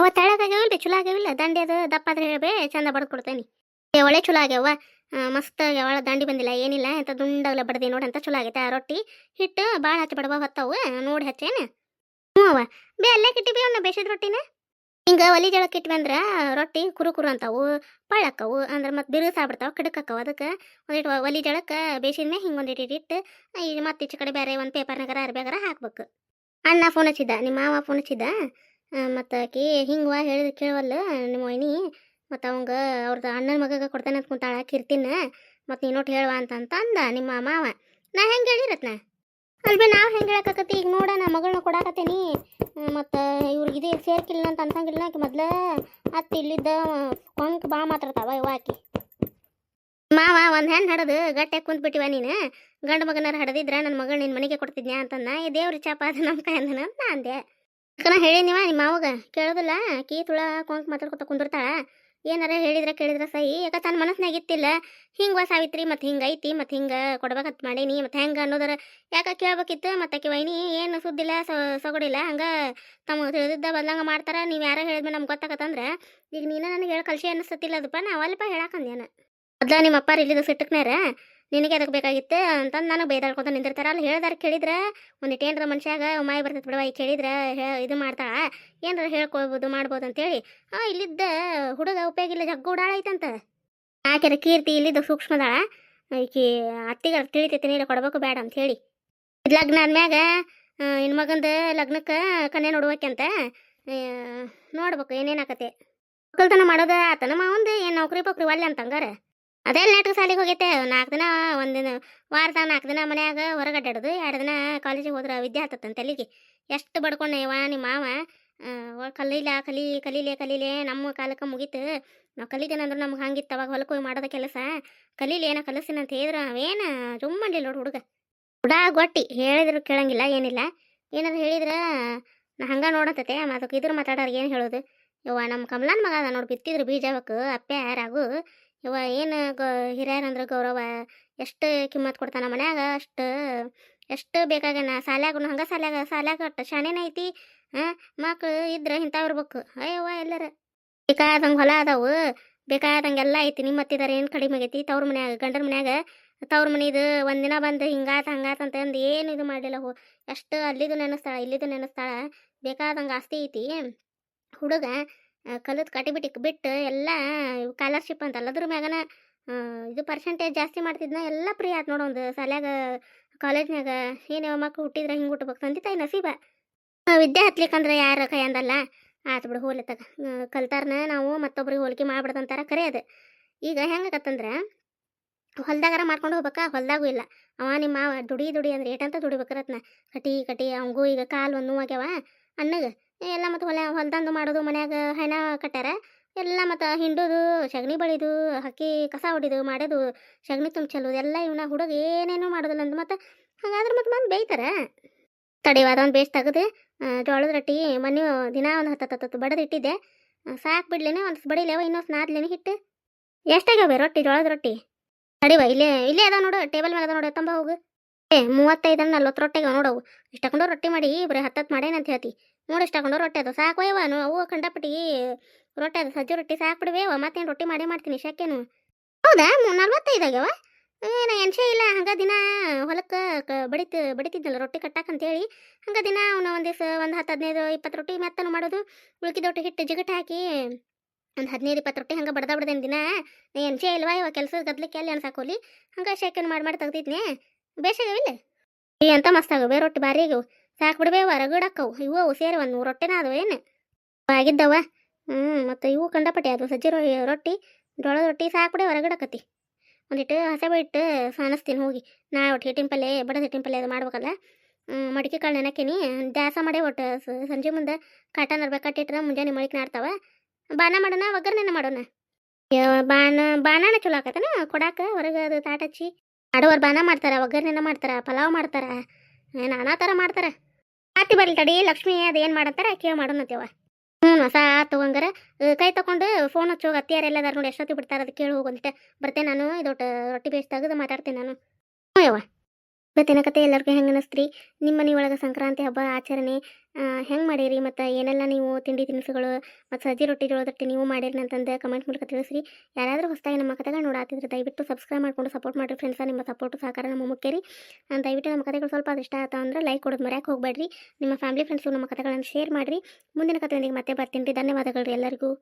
ಅವ ತೆಳಗಾಗ್ಯಾವಿಲ್ಲ ಚಲೋ ಆಗ್ಯಾವಿಲ್ಲ ದಂಡಿ ಅದು ದಪ್ಪ ಆದ್ರೆ ಹೇಳ್ಬೇ ಚಂದ ಬಡ್ದು ಕೊಡ್ತೇನೆ ಒಳ್ಳೆ ಚಲೋ ಆಗ್ಯಾವ. ಮಸ್ತ ಆಗ್ಯಾವ ದಂಡಿ ಬಂದಿಲ್ಲ, ಏನಿಲ್ಲ ಅಂತ ದುಂಡಗಲ ಬಡ್ದಿ ನೋಡಂತ ಚಲೋ ಆಗೈತೆ ಆ ರೊಟ್ಟಿ. ಹಿಟ್ಟು ಭಾಳ ಹಚ್ಚಿ ಬಡವ ಹೊತ್ತವು, ನೋಡಿ ಹಚ್ಚೇನ. ಹ್ಞೂ ಅವ ಬೇ, ಅಲ್ಲೇ ಕಿಟ್ಟಿ ಬಿ ಅವನ್ನ ಬೇಸಿದ ರೊಟ್ಟಿನ? ಹಿಂಗೆ ಒಲಿ ಜಳಕ್ಕೆ ಇಟ್ವಿ ಅಂದ್ರೆ ರೊಟ್ಟಿ ಕುರು ಕುರು ಅಂತಾವು ಪಳ್ಳಕ್ಕವು ಅಂದ್ರೆ ಮತ್ತೆ ಬಿರುಸ ಆಗ್ಬಿಡ್ತಾವೆ ಕಡಕಕ್ಕವು ಅದಕ್ಕೆ. ಒಂದಿಟ್ಟು ಒಲಿ ಜಳಕ್ಕೆ ಬೇಸಿದ ಹಿಂಗೆ ಒಂದಿಟ್ಟು ಇಟ್ಟು ಈಗ ಮತ್ತೆ ಈಚೆ ಕಡೆ ಬೇರೆ ಒಂದು ಪೇಪರ್ನಾಗಾರ ಅರ್ಬ್ಯಾಗಾರ ಹಾಕ್ಬೇಕು. ಅಣ್ಣ ಫೋನ್ ಹಚ್ಚಿದ್ದ, ನಿಮ್ಮ ಮಾವ ಫೋನ್ ಹಚ್ಚಿದ್ದ? ಮತ್ತು ಆಕಿ ಹಿಂಗೆ ಹೇಳಿದ್ರೆ ಕೇಳವಲ್ಲ ನಿಮ್ಮ ವೈನಿ, ಮತ್ತು ಅವಂಗ ಅವ್ರದ್ದು ಅಣ್ಣನ ಮಗಗೆ ಕೊಡ್ತಾನೆ ಅಂತ ಕುಂತಾಳ, ಕಿರ್ತಿನ, ಮತ್ತು ನೀನೊಟ್ಟು ಹೇಳುವ ಅಂತ ಅಂದ ನಿಮ್ಮ ಮಾವ. ನಾ ಹೆಂಗೆ ಹೇಳಿರತ್ನ? ಅಲ್ಬೇ ನಾವು ಹೆಂಗೆ ಹೇಳಕತ್ತಿ ಈಗ ನೋಡ ನಾ ಮಗಳನ್ನ ಕೊಡಾಕತ್ತೀನಿ. ಮತ್ತು ಇವ್ರಿಗೆ ಇದು ಸೇರ್ಕಿಲ್ಲ ಅಂತ ಅನ್ಸಂಗಿಲ್ಲ ಆಕಿ ಮೊದ್ಲ. ಅತ್ತಿ ಇಲ್ಲಿದ್ದ ಕೊಂಕ್ ಭಾಳ ಮಾತಾಡ್ತಾವ ಇವ ಆಕಿ. ಮಾವ ಒಂದು ಹೆಣ್ಣು ಹಡದು ಗಟ್ಟಿಯಾಗಿ ಕುಂತ್ಬಿಟ್ಟಿವ ನೀನು. ಗಂಡು ಮಗನಾರು ಹಡದಿದ್ರ ನನ್ನ ಮಗಳು ನಿನ್ನ ಮನೆಗೆ ಕೊಡ್ತಿದ್ನ್ಯಾ ಅಂತಂದ. ಈ ದೇವ್ರ ಚಾಪ ಅದು ನಮ್ಮ ಕೈ ಅಂದನ ಅಂತ ಅಂದೆ. ಅಕ್ಕ ಹೇಳಿ ನೀವ ನಿಮ್ಮ ಮಾವಗ. ಕೇಳೋದಿಲ್ಲ? ಕೀ ತುಳ, ಕೊಂಕ್ ಮಾತಾಡ್ಕೊತ ಕುಂದಿರ್ತಾಳ. ಏನಾರ ಹೇಳಿದ್ರೆ ಕೇಳಿದ್ರೆ ಸಹಿ. ಯಾಕ ತನ್ನ ಮನಸ್ಸಿನಾಗ ಇತ್ತಿಲ್ಲ ಹಿಂಗ ಸಾವಿತ್ರಿ ಮತ್ತು ಹಿಂಗ ಐತಿ ಮತ್ತು ಹಿಂಗೆ ಕೊಡ್ಬೇಕಂತ ಮಾಡೀನಿ ಮತ್ತು ಹೆಂಗೆ ಅನ್ನೋದರ ಯಾಕ ಕೇಳ್ಬೇಕಿತ್ತು? ಮತ್ತು ಆಕಿ ವೈನಿ, ಏನು ಸುದ್ದಿಲ್ಲ ಸೊಗಡಿಲ್ಲ. ಹಂಗೆ ತಮ್ಮ ತಿಳಿದಿದ್ದ ಬದ್ಲಂಗ ಮಾಡ್ತಾರ. ನೀವು ಯಾರ ಹೇಳಿದ್ಮೇಲೆ ನಮ್ಗೆ ಗೊತ್ತಾಗತ್ತಂದ್ರೆ? ಈಗ ನೀನು ನನಗೆ ಹೇಳಿ ಕಲ್ಸಿ ಅನ್ನಿಸ್ತತಿಲ್ಲ ಅದಪ್ಪ ನಾ ಅಲ್ಪ ಹೇಳಕ್ಕಂದೇನ ಮೊದ್ಲ ನಿಮ್ಮ ಅಪ್ಪಾರ ಇಲ್ಲಿದ್ದು ಸಿಟ್ಟಕ್ನಾರ ನಿನಗೆ ಅದಕ್ಕೆ ಬೇಕಾಗಿತ್ತು ಅಂತಂದು ನನಗೆ ಬೈದಾಡ್ಕೊತ ನಿಂದಿರ್ತಾರ. ಅಲ್ಲಿ ಹೇಳ್ದಾರ ಕೇಳಿದ್ರೆ ಒಂದಿಟ್ಟು ಏನಾರ ಮನುಷ್ಯಾಗ ಮಾಯಿ ಬರ್ತೈತೆ ಬಿಡವ ಈ ಕೇಳಿದ್ರೆ ಇದು ಮಾಡ್ತಾಳ, ಏನಾರ ಹೇಳ್ಕೊಬೋದು, ಮಾಡ್ಬೋದು ಅಂತೇಳಿ ಹಾಂ ಇಲ್ಲಿದ್ದ ಹುಡುಗ ಉಪಯೋಗ ಇಲ್ಲ, ಜಗ್ಗ ಉಡಾಳೈತಂತ ಆಕೆರ ಕೀರ್ತಿ ಇಲ್ಲಿದ್ದ ಸೂಕ್ಷ್ಮದಾಳ ಈಕಿ ಅತ್ತಿಗೆ ತಿಳಿತೈತಿ ನೀರು ಕೊಡಬೇಕು ಬೇಡ ಅಂತ ಹೇಳಿ ಇದು ಲಗ್ನ ಆದ್ಮ್ಯಾಗ ಇನ್ನು ಮಗಂದ ಲಗ್ನಕ್ಕೆ ಕನ್ಯೆ ನೋಡ್ಬೇಕಂತ ನೋಡ್ಬೇಕು ಏನೇನಾಕತೆ ಒಕ್ಕಲ್ತನ ಮಾಡೋದು ಆತನ ಮಾವಂದು, ಏನು ನೌಕರಿ ಪಕ್ರಿ ಒಲ್ಲೆ ಅಂತ ಹಂಗಾರ ಅದೇ ನಾಟಕ ಶಾಲೆಗೆ ಹೋಗೈತೆ ನಾಲ್ಕು ದಿನ ಒಂದಿನ ವಾರದಾಗ ನಾಲ್ಕು ದಿನ ಮನ್ಯಾಗ ಹೊರಗಡ್ಡಾಡೋದು ಎರಡು ದಿನ ಕಾಲೇಜಿಗೆ ಹೋದ್ರೆ ವಿದ್ಯೆ ಹತ್ತತ್ತಂತ ತಲೆಗೆ ಎಷ್ಟು ಬಡ್ಕೊಂಡೆ ಇವ ನಿಮ್ಮ ಮಾವ? ಕಲೀಲ, ಕಲಿ, ಕಲೀಲೆ ಕಲೀಲೆ, ನಮ್ಮ ಕಾಲಕ್ಕೆ ಮುಗೀತು. ನಾವು ಕಲಿತೇನೆ ಅಂದ್ರೆ ನಮ್ಗೆ ಹಂಗಿತ್ತು ಅವಾಗ ಹೊಲಕ್ಕೆ ಹೋಗಿ ಮಾಡೋದ ಕೆಲಸ. ಕಲೀಲಿ ಏನೋ ಕಲಸಿನ ಅಂತ ಹೇಳಿದ್ರೆ ಅವೇನು ಜುಮ್ ಮಾಡಲಿಲ್ಲ ನೋಡು ಹುಡುಗ. ಹುಡ ಗೊಟ್ಟಿ, ಹೇಳಿದ್ರು ಕೇಳಂಗಿಲ್ಲ, ಏನಿಲ್ಲ. ಏನಾದ್ರು ಹೇಳಿದ್ರೆ, ನಾ ಹಂಗೆ ನೋಡತತೆ ಅದಕ್ಕೆ ಇದ್ರ ಮಾತಾಡೋರ್ಗೆ ಏನು ಹೇಳೋದು? ಯವ್ವ ನಮ್ಮ ಕಮಲನ್ ಮಗ ಅದ ನೋಡಿ, ಬಿತ್ತಿದ್ರು ಬೀಜವಕ್ಕೆ ಅಪ್ಪೆ ಯಾರಾಗು ಇವ ಏನು ಗ ಹಿರಿಯರಂದ್ರೆ ಗೌರವ, ಎಷ್ಟು ಕಿಮ್ಮತ್ ಕೊಡ್ತಾನ ಮನ್ಯಾಗ, ಅಷ್ಟು, ಎಷ್ಟು ಬೇಕಾಗನ ಸಾಲ್ಯಾಗ ಹಂಗೆ ಸಾಲ್ಯಾಗ ಸಾಲ್ಯಾಗ ಅಟ್ಟ ಶಾಣೆನ ಐತಿ, ಹಾಂ, ಮಕ್ಳು ಇದ್ರೆ ಇಂಥವ್ ಇರ್ಬೇಕು ಅಯ್ಯವ್ವ ಎಲ್ಲರ, ಬೇಕಾದಂಗೆ ಹೊಲ ಅದಾವು, ಬೇಕಾದಂಗೆಲ್ಲ ಐತಿ ನಿಮ್ಮ ಮತ್ತಿದಾರೆ ಏನು ಕಡಿಮೆ ಆಗೈತಿ, ತವ್ರ ಮನ್ಯಾಗ ಗಂಡನ ಮನ್ಯಾಗ, ತವ್ರ ಮನಿದು ಒಂದಿನ ಬಂದು ಹಿಂಗಾತ, ಹಂಗಾತ ಅಂತಂದು ಏನು ಇದು ಮಾಡಿಲ್ಲ ಹೋ, ಎಷ್ಟು ಅಲ್ಲಿದು ನೆನಸ್ತಾಳ, ಇಲ್ಲಿದು ನೆನೆಸ್ತಾಳ, ಬೇಕಾದಂಗೆ ಆಸ್ತಿ ಐತಿ. ಹುಡುಗ ಕಲಿತು ಕಟ್ಟಿಬಿಟ್ಟು ಬಿಟ್ಟು ಎಲ್ಲ ಸ್ಕಾಲರ್ಶಿಪ್ ಅಂತ ಅಲ್ಲದ್ರ ಮ್ಯಾಗನ ಇದು ಪರ್ಸೆಂಟೇಜ್ ಜಾಸ್ತಿ ಮಾಡ್ತಿದ್ನ ಎಲ್ಲ ಫ್ರೀ ಆಯ್ತು ನೋಡು ಒಂದು ಸಲ್ಯಾಗ ಕಾಲೇಜ್ನಾಗ ಏನು ಮಕ್ಳು ಹುಟ್ಟಿದ್ರೆ ಹಿಂಗೆ ಹುಟ್ಟಬೇಕು ತಂದಿ ತಾಯಿ ನಸೀಬ. ವಿದ್ಯೆ ಹತ್ಲಿಕ್ಕಂದ್ರೆ ಯಾರ ಕೈ ಅಂದಲ್ಲ. ಆತು ಬಿಡು ಹೋಲಿತಾಗ ಕಲ್ತಾರನ ನಾವು ಮತ್ತೊಬ್ರಿಗೆ ಹೋಲಿಕೆ ಮಾಡ್ಬಿಡ್ದಂತಾರ ಕರೆ ಅದು. ಈಗ ಹೆಂಗಾಗತ್ತಂದ್ರೆ ಹೊಲ್ದಾಗಾರ ಮಾಡ್ಕೊಂಡು ಹೋಗ್ಬೇಕಾ, ಹೊಲ್ದಾಗೂ ಇಲ್ಲ. ಅವ ನಿಮ್ಮ ದುಡಿ ದುಡಿ ಅಂದ್ರೆ ಏಟಂತ ದುಡಿಬೇಕರತ್ನ ಕಟಿ ಕಟಿ, ಅವಂಗೂ ಈಗ ಕಾಲು ಒಂದು ನೋವಾಗ್ಯಾವ. ಅಣ್ಣಗ ಎಲ್ಲ ಮತ್ತು ಹೊಲ, ಹೊಲ್ದಂದು ಮಾಡೋದು, ಮನ್ಯಾಗ ಹೆಣ ಕಟ್ಟ್ಯಾರ. ಎಲ್ಲ ಮತ್ತು ಹಿಂಡೋದು, ಸಗಣಿ ಬಳಿದು, ಹಕ್ಕಿ ಕಸ ಹೊಡಿದು ಮಾಡೋದು ಸಗಣಿ ತುಂಬ ಚೆಲ್ಲೋದು ಎಲ್ಲ ಇವನ ಹುಡುಗ ಏನೇನೋ ಮಾಡೋದಿಲ್ಲ ಅಂದು ಮತ್ತು ಹಂಗಾದ್ರೆ ಮತ್ತು ಮಂದಿ ಬೇಯ್ತಾರೆ. ತಡೆಯುವಾದ ಅದೊಂದು ಬೇಸ್ ತೆಗೆದು ಜೋಳದ ರೊಟ್ಟಿ ಮನೆ ದಿನ ಒಂದು ಹತ್ತು ಹತ್ತು ಬಡದು ಇಟ್ಟಿದ್ದೆ. ಸಾಕು ಬಿಡ್ಲೇನೆ, ಒಂದು ಬಡಿಲೇವ ಇನ್ನೊಂದು ನಾದ್ಲೇನೆ ಹಿಟ್ಟು. ಎಷ್ಟಾಗ್ಯಾವೆ ರೊಟ್ಟಿ, ಜೋಳದ ರೊಟ್ಟಿ? ತಡಿವ ಇಲ್ಲೇ ಇಲ್ಲೇ ಅದ ನೋಡು, ಟೇಬಲ್ ಮೇಲೆ ಅದ ನೋಡು ತಂಬ ಹೋಗು. ಏ ಮೂವತ್ತೈದು ನಲ್ವತ್ತು ರೊಟ್ಟಿಗೆ ನೋಡವು ಇಷ್ಟು ಹಾಕೊಂಡು ರೊಟ್ಟಿ ಮಾಡಿ, ಬರೀ ಮಾಡೇನ ಅಂತ ಹೇಳ್ತಿ. ನೋಡಿ ಇಷ್ಟು ಹಾಕೊಂಡು ರೊಟ್ಟಿ ಅದು. ಸಾಕು ಅಯ್ಯವ ಅವು ಕಂಡಪಟ್ಟಿ ರೊಟ್ಟಿ ಅದು. ಸಜ್ಜು ರೊಟ್ಟಿ ಸಾಕು ಬಿಡುವೇವ ಮತ್ತೇನು ರೊಟ್ಟಿ ಮಾಡೇ ಮಾಡ್ತೀನಿ ಶಾಕೇನು. ಹೌದಾ? ಮೂ ನಲ್ವತ್ತೈದು ಆಗ್ಯಾವ? ಏನು ಎನ್ಸೆ ಇಲ್ಲ. ಹಂಗೆ ದಿನ ಹೊಲಕ್ಕೆ ಕ ಬಡಿತ, ಬಡಿತಿದ್ನಲ್ಲ ರೊಟ್ಟಿ ಕಟ್ಟಾಕಂತೇಳಿ ಹಂಗೆ ದಿನ ಅವನು ಒಂದು ದಿವಸ ಒಂದು ಹತ್ತು ಹದಿನೈದು ಇಪ್ಪತ್ತು ರೊಟ್ಟಿ ಮತ್ತನು ಮಾಡೋದು. ಉಳ್ಕಿದ ರೊಟ್ಟಿ ಹಿಟ್ಟು ಜಿಗಟ್ ಹಾಕಿ ಒಂದು ಹದಿನೈದು ಇಪ್ಪತ್ತು ರೊಟ್ಟಿ ಹಂಗೆ ಬಡ್ದ ಬಿಡ್ದೇನು ದಿನ? ನೀ ಎನ್ಸೆ ಇಲ್ವಾ ಇವಾಗ ಕೆಲಸದ ಗದ್ಲಿಕ್ಕೆ ಎಲ್ಲಿ ಅನ್ಸಾಕೋಲಿ ಹಂಗೆ ಶೇಕನ್ ಮಾಡಿ ಮಾಡಿ ತೆಗ್ದಿದ್ನೆ ಬೇಸಾಗವಿಲ್ಲ ಈ ಅಂತ ಮಸ್ತ್ ಆಗವೆ ರೊಟ್ಟಿ ಭಾರಿ ಆಗ್ಯವು ಸಾಕು ಬಿಡ್ಬೇವ ರಗಡಕ್ಕವು ಇವು ಅವು ಸೇರಿ ಒಂದು ನೂರು ರೊಟ್ಟಿನ ಅದಾವ ಏನು? ಆಗಿದ್ದವ? ಹ್ಞೂ ಮತ್ತು ಇವು ಕಂಡಪಟ್ಟಿ ಅದು ಸಜ್ಜಿ ರೊಟ್ಟಿ. ಜೋಳದ ರೊಟ್ಟಿ ಸಾಕು ಬಿಡೇ ಹೊರಗಡಕತ್ತಿ ಒಂದಿಟ್ಟು ಹಸೆ ಬಿಟ್ಟು ಸಾನಿಸ್ತೀನಿ, ಹೋಗಿ. ನಾ ಒಟ್ಟು ಹಿಟ್ಟಿನ ಪಲ್ಲೆ ಬಡದ ಹಿಟ್ಟಿನ ಪಲ್ಲೆ ಅದು ಮಾಡ್ಬೇಕಲ್ಲ. ಮಡಿಕೆ ಕಾಳು ನೆನಕೀನಿ. ದ್ಯಾಸ ಮಾಡೇ ಒಟ್ಟು ಸಂಜೆ ಮುಂದೆ ಕಾಟನ್ ಅರ್ಬೇಕು ಕಟ್ಟಿಟ್ರೆ ಮುಂಜಾನೆ ಮಳಿಕೆ ನಾಡ್ತಾವ. ಬಾನ ಮಾಡೋಣ ಒಗ್ಗರಣೆನ ಮಾಡೋಣ. ಬಾಣ ಬಾನಾನ ಚಲೋ ಆಕತನ? ಕೊಡಾಕ, ಹೊರಗೆ ಅದು ತಾಟ್ ಹಚ್ಚಿ. ಆಡೋರು ಬಾನ ಮಾಡ್ತಾರ ಒಗ್ಗರಣೆನ ಮಾಡ್ತಾರ, ಪಲಾವ್ ಮಾಡ್ತಾರ ನಾನಾ ಥರ ಮಾಡ್ತಾರ. ಆತಿ ಬರ್ಲಿ ತಡಿ, ಲಕ್ಷ್ಮಿ ಅದೇನು ಮಾಡಂತಾರ ಕೇಳಿ ಮಾಡೋಣತ್ತೇವ ಹ್ಞೂ ಹೊಸ ತಗೊಂಗಾರ ಕೈ ತಗೊಂಡು ಫೋನ್ ಹಚ್ಚೋಗಿ ಅತ್ತಿಯಾರ ಎಲ್ಲದಾರ ನೋಡಿ ಎಷ್ಟೊತ್ತಿ ಬಿಡ್ತಾರ ಅದು ಕೇಳಿ ಹೋಗಂತ ಬರ್ತೇನೆ ನಾನು, ಇದೊಟ್ಟು ರೊಟ್ಟಿ ಬೇಸ್ ತೆಗೆದು ಮಾತಾಡ್ತೀನಿ ನಾನು. ಹ್ಞೂ ಯವ್ವ. ಇವತ್ತಿನ ಕತೆ ಎಲ್ಲರಿಗೂ ಹೆಂಗೆ ಅನಿಸ್ತ್ರಿ? ನಿಮ್ಮ ಮನೆ ಒಳಗೆ ಸಂಕ್ರಾಂತಿ ಹಬ್ಬ ಆಚರಣೆ ಹೆಂಗೆ ಮಾಡಿರಿ ಮತ್ತು ಏನೆಲ್ಲ ನೀವು ತಿಂಡಿ ತಿನಿಸುಗಳು, ಮತ್ತು ಸಜ್ಜಿ ರೊಟ್ಟಿ ಜೋಳದೊಟ್ಟಿ ನೀವು ಮಾಡಿರಿ ಅಂತಂದು ಕಮೆಂಟ್ ಮೂಲಕ ತಿಳಿಸ್ರಿ. ಯಾರಾದರೂ ಹೊಸದಾಗಿ ನಮ್ಮ ಕತೆಗಳು ನೋಡಾತಿದ್ರೆ ದಯವಿಟ್ಟು ಸಬ್ಸ್ಕ್ರೈಬ್ ಮಾಡ್ಕೊಂಡು ಸಪೋರ್ಟ್ ಮಾಡಿರಿ ಫ್ರೆಂಡ್ಸ ನಿಮ್ಮ ಸಪೋರ್ಟ್ ಸಹಕಾರ ನಮ್ಮ ಮುಖ್ಯರಿ ದಯವಿಟ್ಟು ನಮ್ಮ ಕತೆಗಳು ಸ್ವಲ್ಪ ಇಷ್ಟ ಆಯ್ತು ಅಂದರೆ ಲೈಕ್ ಕೊಡೋದು ಮರ್ಯಾಕೆ ಹೋಗಬೇಡ್ರಿ ನಿಮ್ಮ ಫ್ಯಾಮಿಲಿ ಫ್ರೆಂಡ್ಸು ನಮ್ಮ ಕತೆಗಳನ್ನು ಶೇರ್ ಮಾಡಿರಿ. ಮುಂದಿನ ಕತೆಯೊಂದಿಗೆ ಮತ್ತೆ ಬರ್ತೀನಿ ರೀ. ಧನ್ಯವಾದಗಳು ರೀ ಎಲ್ಲರಿಗೂ.